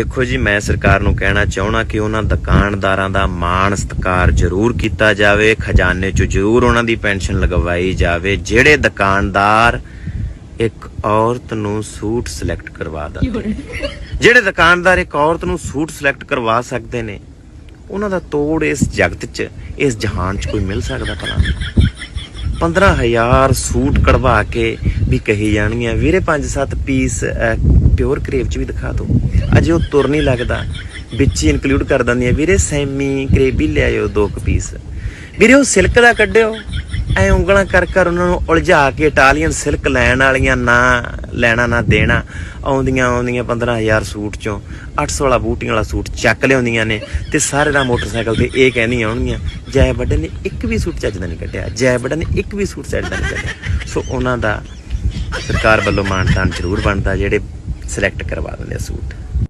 ਦੇਖੋ ਜੀ ਮੈਂ ਸਰਕਾਰ ਨੂੰ ਕਹਿਣਾ ਚਾਹਣਾ ਕਿ ਉਹਨਾਂ ਦੁਕਾਨਦਾਰਾਂ ਦਾ ਮਾਣ ਸਤਿਕਾਰ ਜ਼ਰੂਰ ਕੀਤਾ ਜਾਵੇ ਖਜ਼ਾਨੇ 'ਚ ਜ਼ਰੂਰ ਉਹਨਾਂ ਦੀ ਪੈਨਸ਼ਨ ਲਗਵਾਈ ਜਾਵੇ ਜਿਹੜੇ ਦੁਕਾਨਦਾਰ ਇੱਕ ਔਰਤ ਨੂੰ ਸੂਟ ਸਿਲੈਕਟ ਕਰਵਾ ਦਿੰਦੇ ਜਿਹੜੇ ਦੁਕਾਨਦਾਰ ਇੱਕ ਔਰਤ ਨੂੰ ਸੂਟ ਸਿਲੈਕਟ ਕਰਵਾ ਸਕਦੇ ਨੇ ਉਹਨਾਂ ਦਾ ਤੋੜ ਇਸ ਜਗਤ 'ਚ ਇਸ ਜਹਾਨ 'ਚ ਕੋਈ ਮਿਲ ਸਕਦਾ ਭਲਾ? 15000 ਸੂਟ ਕਢਵਾ ਕੇ ਵੀ ਕਹੀ ਜਾਣਗੀਆਂ ਵੀਰੇ 5-7 ਪੀਸ ਪਿਓਰ ਕਰੇਪ 'ਚ ਵੀ ਦਿਖਾ ਦਿਓ ਅਜੇ ਉਹ ਤੁਰ ਨਹੀਂ ਲੱਗਦਾ। ਵਿੱਚ ਹੀ ਇਨਕਲੂਡ ਕਰ ਦਿੰਦੀਆਂ ਵੀਰੇ, ਸੈਮੀ ਕਰੇਬੀ ਵੀ ਲਿਆਇਓ ਦੋ ਕੁ ਪੀਸ। ਵੀਰੇ, ਉਹ ਸਿਲਕ ਦਾ ਕੱਢਿਓ। ਐ ਉਂਗਲਾਂ ਕਰ ਕਰ ਉਹਨਾਂ ਨੂੰ ਉਲਝਾ ਕੇ ਇਟਾਲੀਅਨ ਸਿਲਕ ਲੈਣ ਵਾਲੀਆਂ ਨਾ, ਲੈਣਾ ਨਾ ਦੇਣਾ। ਆਉਂਦੀਆਂ ਆਉਂਦੀਆਂ 15000 ਸੂਟ ਚੋਂ 800 ਵਾਲਾ ਬੂਟੀਆਂ ਵਾਲਾ ਸੂਟ ਚੱਕ ਲਿਆਉਂਦੀਆਂ ਨੇ ਤੇ ਸਾਰੇ ਦਾ ਮੋਟਰਸਾਈਕਲ ਤੇ ਇਹ ਕਹਿੰਦੀਆਂ ਹੋਣਗੀਆਂ ਜੈ ਵੱਡੇ ਨੇ ਇੱਕ ਵੀ ਸੂਟ ਚੱਜ ਦਾ ਨਹੀਂ ਕੱਢਿਆ। ਜੈ ਵੱਡੇ ਨੇ ਇੱਕ ਵੀ ਸੂਟ ਚੱਜ ਦਾ ਨਹੀਂ ਕੱਢਿਆ। ਸੋ ਉਹਨਾਂ ਦਾ ਸਰਕਾਰ ਵੱਲੋਂ ਮਾਨਤਾਨ ਜ਼ਰੂਰ ਬਣਦਾ। ਜਿਹੜੇ ਸਿਲੈਕਟ ਕਰਵਾ ਦਿੰਦੇ ਆ ਸੂਟ।